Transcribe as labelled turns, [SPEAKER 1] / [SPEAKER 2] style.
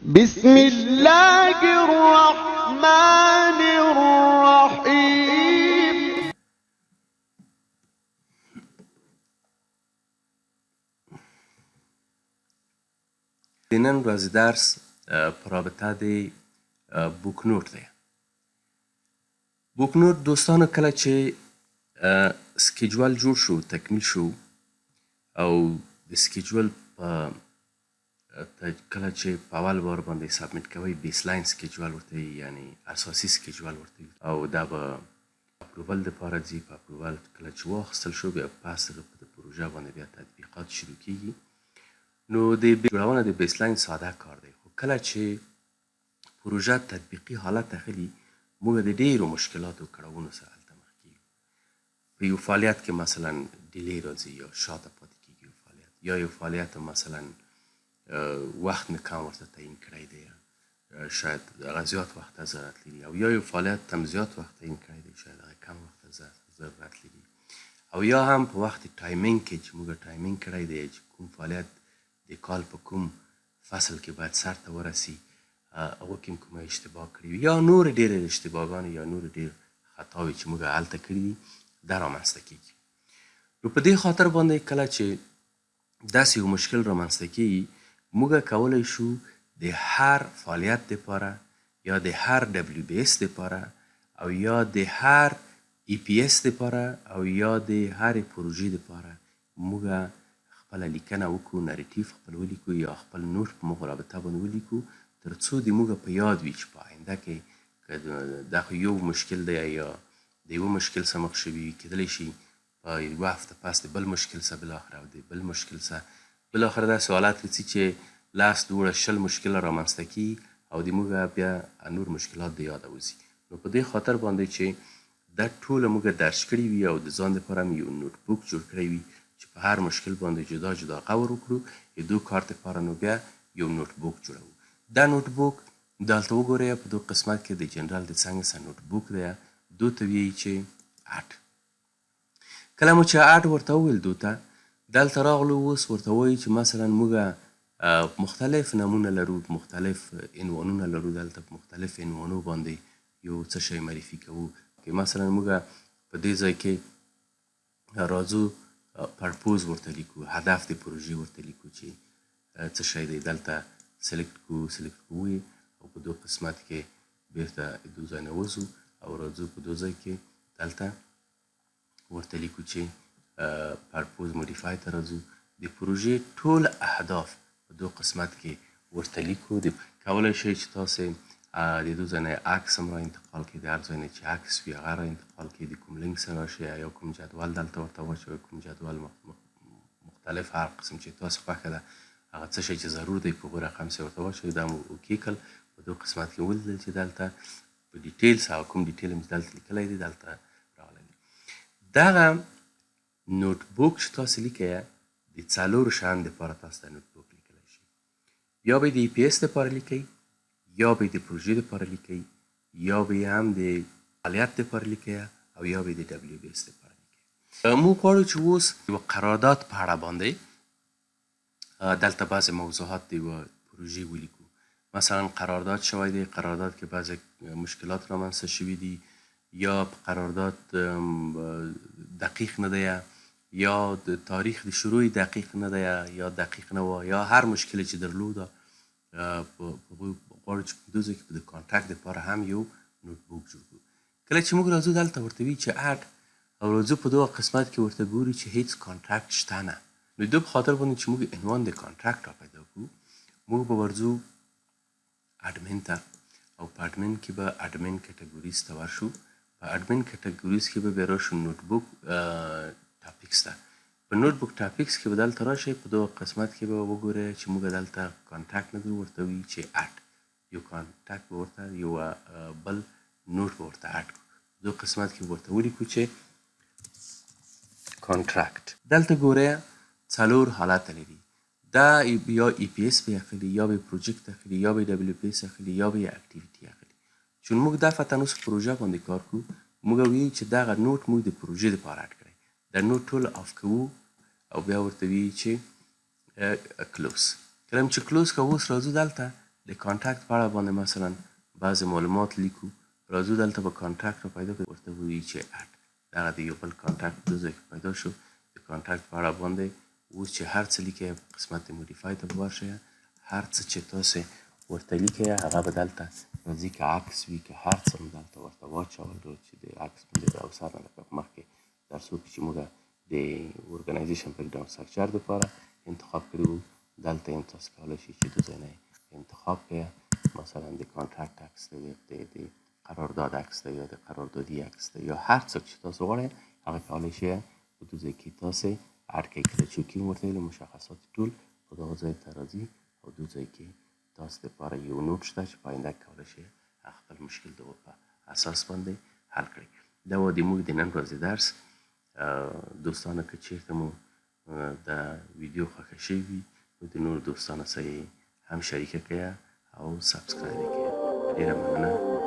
[SPEAKER 1] بسم الله الرحمن الرحيم.
[SPEAKER 2] د نن ورځې درس په رابطه د بوکنوټ دی. بوکنوټ دوستانو کله چې سکیجول جوړ شو تکمیل شو او د سکیجول په کله چې په اول بار باندې سبمیټ کوئ بیسلاین سکیجول ورته وایي، یعنی اساسي سکیجول ورته وایي. او دا به اپروول دپاره ځي په اپروول کله چې واخیستل شو بیا پاس هغه په پروژه باندې بیا تطبیقات شروع کیږي نو د جوړونه د بیسلاین ساده کار دی خو کله چې پروژه تطبیقي حالت ته خلي موږ د ډیرو مشکلاتو کړاوونو سره هلته مخ کیږو په یو فعالیت کې مثلا ډیلی راځي یا شاته پاتې کیږي یو فعالیت یا یو فعالیت مثلا وخت مې کم ورته تعیین کړی دی. شاید هغه زیات وخت ته ضرورت لري. او یا یو فعالیت ته هم زیات وخت تعیین کړی دی شاید هغه کم وخت ته ضرورت لري. او یا هم په وخت ټایمینګ کې چې موږ ټایمینګ کړی دی چې کوم فعالیت د کال په کوم فصل کې باید سر ته ورسي هغو کې کومه اشتباه کړې یا نور ډېرې اشتباهګانې یا نور ډېر خطاوې چې موږ هلته کړي دي دا رامنځته کېږي نو په دې خاطر باندې کله چې داسې یو مشکل رامنځته کېږي موږ کولی شو د هر فعالیت دپاره یا د هر دبلیو بی اس دپاره او یا د هر ای پی اس دپاره او یا د هرې پروژې دپاره موږ خپله لیکنه وکړو نریټیف خپل ولیکو یا خپل نوټ په مغ رابطه باندې ولیکو تر څو د موږ په یاد وي چې په آینده کې که دا خو یو مشکل دی یا د یوه مشکل سره مخ شوي وي کیدلی شي په یوه هفته پس د بل مشکل سره بالاخره او د بل مشکل سره بالاخره داسې حالات راځي چې لاس دوړه شل مشکل رامنځته کي او د موږ بیا نور مشکلات د یاده وځي. نو په دې خاطر باندې چې دا ټوله موږ درج کړي وي او د ځان دپاره هم یو نوټ بوک جوړ کړی وي چې په هر مشکل باندې جدا جدا غور وکړو د دو کار دپاره نو بیا یو نوټ بوک جوړوو. دا نوټ بوک دلته وګورئ په دو قسمت کې د جنرال د څنګه سره نوټ بوک دی دو ته وایي چې اټ کله مو چې اټ ورته وویل دو ته دلته راغلو اوس ورته وایي چې مثلا موږ اه، مختلف نمونه لرو مختلف عنوانونه لرو دلته په مختلف عنوانو باندې یو څه شی معرفي کوو. که مثلا موږ په دې ځای کې راځو پرپوز ورته لیکو هدف د پروژې ورته لیکو چې څه شی دی دلته سلیکټ کو سلیکټ کوو او په دو قسمت کې بیرته دو ځای نه وځو. او راځو په دو ځای کې دلته ورته لیکو چې پرپوز موډیفای ته راځو. د پروژې ټول اهداف په دو قسمت کې ورته لیکو د کولی شئ چې تاسې د دو ځای نه عکس هم را انتقال کړئ. د هر ځای نه چې عکس وي هغه را انتقال کړئ. د کوم لینک سره راشئ یا کوم جدول دلته ورته واچوئ. کوم جدول مخ- مخ- مختلف هر قسم چې تاسو خوښه ده هغه څه شی چې ضرور دی په هغه رقم سره ورته واچوئ. دا مو اوکې کړل. په دو قسمت کې ولیدل چې دلته په ډیټیلز او کوم ډیټیل مې دلته لیکلی دی دلته راغلی دی. دغه نوٹ بوک چې تاسو لیکئ د څلورو شیانو دپاره تاسو دا نوٹ بوک لیکلی شي. یا به د ای پی اس دپاره لیکئ یا به د پروژې دپاره لیکئ یا به هم د فعالیت دپاره لیکئ او یا به د دبلیو بی اس دپاره لیکئ. موږ غواړو چې اوس یوه قرارداد په اړه باندې دلته بعضې موضوعات د یوه پروژې ولیکو. مثلا قرارداد شوی دی قرارداد کې بعضې مشکلات رامنځته شوي دي یا په قرارداد دقیق نه دی یا د تاریخ د شروع دقیق نه دی یا دقیق نه و یا هر مشکل چې درلوده غواړو چې په دو ځای کې د کانټاکټ دپاره هم یو نوټ بوک جوړ کړو. کله چې موږ راځو دلته ورته وي چې اډ او راځو په دغه قسمت کې ورته ګورو چې هیڅ کانټاکټ شته نه. نو د دې په خاطر باندې چې موږ عنوان د کانټاکټ را پیدا کړو موږ به ورځو اډمن ته او په اډمن کې به اډمن کټګوریز ته ورشو. په اډمن کټګوریز کې به بیا راشو نوټ بوک ټاپکس ته. په نوټ بوک ټاپکس کې به دلته راشئ په دغه قسمت کې به وګورئ چې موږ دلته کانټاکټ نه دی ورته وي چې اډ یو کانټاکټ به ورته یو بل نوټ به ورته اډ کړو. دغه قسمت کې به ورته ولیکو چې کانټراکټ دلته ګورئ څلور حالت لري. دا یا ای پی اس به اخلي یا به پروجیکټ اخلي یا به دبلیو پی اس اخلي یا به اکټیویټي اخلي. چون موږ دا فتن اوس پروژه باندې کار کوو موږ وایو چې دغه نوټ موږ د پروژې لپاره اډ دا نوټ ټول اف کوو او بیا ورته وایي چې کلوز کله چې کلوز کوو اوس راځو دلته د کانټاکټ په اړه باندې مثلا بعضې معلومات لیکو راځو دلته به کانټاکټ را پیدا کړو ورته وایي چې اډ دغه د یو بل کانټاکټ دو ځای کې پیدا شو د کانټاکټ په اړه باندې اوس چې هر څه لیکئ قسمت موډیفای ته به ورشئ هر څه چې تاسې ورته لیکئ هغه به دلته راځي که عکس وي که هر څه هم دلته ورته واچول چې د عکس د براوزر نه لکه مخکې درسو کې چې موږ د ارګنایزیشن بریک ډاون سټرکچر دپاره انتخاب کړي وو دلته هم تاسو کولی شئ چې دو ځای نه انتخاب کړئ مثلا د کانټرکټ عکس دی د د قرارداد عکس دی یا د قراردادي عکس دی یا هر څه چې تاسو غواړئ هغه کولی شئ په دو ځای کې تاسې هر کله کله چې کوم ورته ویلو مشخصات ټول په دغه ځای ته راځي. او دو ځای کې تاسو دپاره یو نوټ شته چې په آینده کې کولی شئ خپل مشکل د په اساس باندې حل کړئ. دا و د موږ د نن ورځې درس دوستانو که چیرته مو دا ویډیو خوښه شوې وي نو د نور دوستانو سره هم شریکه کړئ او سبسکرایب یې کړئ ډېره مننه